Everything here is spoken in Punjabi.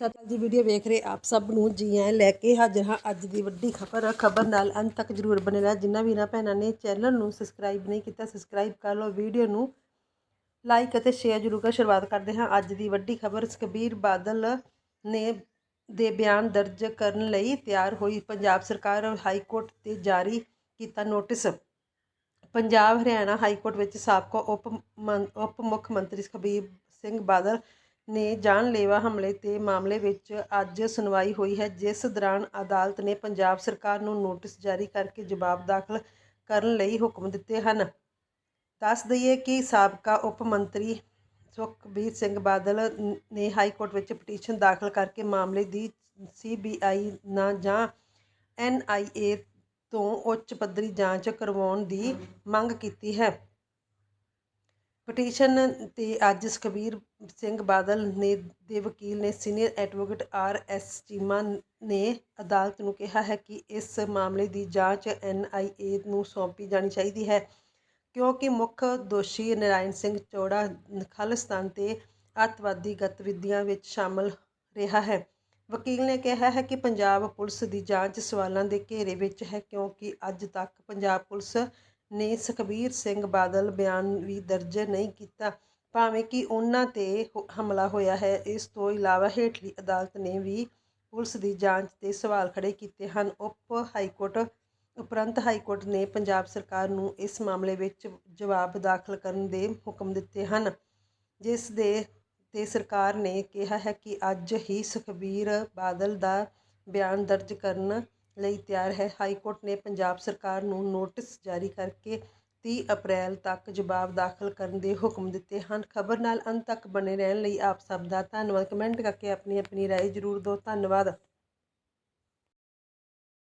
ਸਤਿ ਜੀ ਵੀਡੀਓ ਵੇਖ ਰਹੇ ਆਪ ਸਭ ਨੂੰ ਜੀ ਆਇਆਂ ਲੈ ਕੇ ਹਾਜ਼ਰ ਹਾਂ ਅੱਜ ਦੀ ਵੱਡੀ ਖਬਰ। ਖਬਰ ਨਾਲ ਅੰਤ ਤੱਕ ਜਰੂਰ ਬਣੇ ਰਹਿਣਾ ਜਿਨ੍ਹਾਂ ਵੀਰਾਂ ਭੈਣਾਂ ਨੇ ਚੈਨਲ ਨੂੰ ਸਬਸਕ੍ਰਾਈਬ ਨਹੀਂ ਕੀਤਾ, ਸਬਸਕ੍ਰਾਈਬ ਕਰ ਲਓ। ਵੀਡੀਓ ਨੂੰ ਲਾਈਕ ਅਤੇ ਸ਼ੇਅਰ ਜਰੂਰ ਕਰ। ਸ਼ੁਰੂਆਤ ਕਰਦੇ ਹਾਂ ਅੱਜ ਦੀ ਵੱਡੀ ਖਬਰ। ਸੁਖਬੀਰ ਬਾਦਲ ਨੇ ਦੇ ਬਿਆਨ ਦਰਜ ਕਰਨ ਲਈ ਤਿਆਰ ਹੋਈ ਪੰਜਾਬ ਸਰਕਾਰ ਹਾਈ ਕੋਰਟ ਤੇ ਜਾਰੀ ਕੀਤਾ notice. Punjab Haryana high court ਵਿੱਚ ਸਾਬਕਾ ਉਪ ਮੰ- ਉਪ ਮੁੱਖ ਮੰਤਰੀ ਸੁਖਬੀਰ ਸਿੰਘ ਬਾਦਲ ਨੇ ਜਾਨਲੇਵਾ ਹਮਲੇ ਤੇ ਮਾਮਲੇ ਵਿੱਚ ਅੱਜ ਸੁਣਵਾਈ ਹੋਈ ਹੈ, ਜਿਸ ਦੌਰਾਨ ਅਦਾਲਤ ਨੇ ਪੰਜਾਬ ਸਰਕਾਰ ਨੂੰ ਨੋਟਿਸ ਜਾਰੀ ਕਰਕੇ ਜਵਾਬ ਦਾਖਲ ਕਰਨ ਲਈ ਹੁਕਮ ਦਿੱਤੇ ਹਨ। ਦੱਸ ਦਈਏ ਕਿ ਸਾਬਕਾ ਉਪ ਮੰਤਰੀ ਸੁਖਬੀਰ ਸਿੰਘ ਬਾਦਲ ਨੇ ਹਾਈ ਕੋਰਟ ਵਿੱਚ ਪਟੀਸ਼ਨ ਦਾਖਲ ਕਰਕੇ ਮਾਮਲੇ ਦੀ ਸੀਬੀਆਈ ਨਾ ਜਾਂ ਐਨਆਈਏ ਤੋਂ ਉੱਚ ਪੱਧਰੀ ਜਾਂਚ ਕਰਵਾਉਣ ਦੀ ਮੰਗ ਕੀਤੀ ਹੈ। ਪਟੀਸ਼ਨ ਤੇ ਅੱਜ ਸੁਖਬੀਰ ਸਿੰਘ ਬਾਦਲ ਨੇ ਦੇ ਵਕੀਲ ਨੇ senior advocate R S Cheema ਨੇ ਅਦਾਲਤ ਨੂੰ ਕਿਹਾ ਹੈ ਕਿ ਇਸ ਮਾਮਲੇ ਦੀ ਜਾਂਚ ਐੱਨ ਆਈ ਏ ਨੂੰ ਸੌਂਪੀ ਜਾਣੀ ਚਾਹੀਦੀ ਹੈ, ਕਿਉਂਕਿ ਮੁੱਖ ਦੋਸ਼ੀ ਨਰਾਇਣ ਸਿੰਘ ਚੌੜਾ ਖਾਲਿਸਤਾਨ ਤੇ ਅੱਤਵਾਦੀ ਗਤੀਵਿਧੀਆਂ ਵਿੱਚ ਸ਼ਾਮਲ ਰਿਹਾ ਹੈ। ਵਕੀਲ ਨੇ ਕਿਹਾ ਹੈ ਕਿ ਪੰਜਾਬ ਪੁਲਿਸ ਦੀ ਜਾਂਚ ਸਵਾਲਾਂ ਦੇ ਘੇਰੇ ਵਿੱਚ ਹੈ, ਕਿਉਂਕਿ ਅੱਜ ਤੱਕ ਪੰਜਾਬ ਪੁਲਿਸ ਨੇ ਸੁਖਬੀਰ ਸਿੰਘ ਬਾਦਲ ਬਿਆਨ ਵੀ ਦਰਜ ਨਹੀਂ ਕੀਤਾ। ਭਾਵੇਂ ਕਿ ਉਹਨਾਂ ਤੇ ਹਮਲਾ ਹੋਇਆ ਹੈ, ਇਸ ਤੋਂ ਇਲਾਵਾ ਹੇਠਲੀ ਅਦਾਲਤ ਨੇ ਵੀ ਪੁਲਿਸ ਦੀ ਜਾਂਚ ਤੇ ਸਵਾਲ ਖੜੇ ਕੀਤੇ ਹਨ। ਉਪ ਹਾਈਕੋਰਟ, ਉਪਰੰਤ ਹਾਈਕੋਰਟ ਨੇ ਪੰਜਾਬ ਸਰਕਾਰ ਨੂੰ ਇਸ ਮਾਮਲੇ ਵਿੱਚ ਜਵਾਬ ਦਾਖਲ ਕਰਨ ਦੇ ਹੁਕਮ ਦਿੱਤੇ ਹਨ। ਜਿਸ ਦੇ ਤੇ ਸਰਕਾਰ ਨੇ ਕਿਹਾ ਹੈ ਕਿ ਅੱਜ ਹੀ ਸੁਖਬੀਰ ਬਾਦਲ ਦਾ ਬਿਆਨ ਦਰਜ ਕਰਨ ਲਈ ਤਿਆਰ ਹੈ। ਹਾਈ ਕੋਰਟ ਨੇ ਪੰਜਾਬ ਸਰਕਾਰ ਨੂੰ ਨੋਟਿਸ ਜਾਰੀ ਕਰਕੇ 30 ਅਪ੍ਰੈਲ ਤੱਕ ਜਵਾਬ ਦਾਖਲ ਕਰਨ ਦੇ ਹੁਕਮ ਦਿੱਤੇ ਹਨ। ਖਬਰ ਨਾਲ ਅੰਤ ਤੱਕ ਬਣੇ ਰਹਿਣ ਲਈ ਆਪ ਸਭ ਦਾ ਧੰਨਵਾਦ। ਕਮੈਂਟ ਕਰਕੇ ਆਪਣੀ ਆਪਣੀ ਰਾਏ ਜ਼ਰੂਰ ਦਿਓ। ਧੰਨਵਾਦ।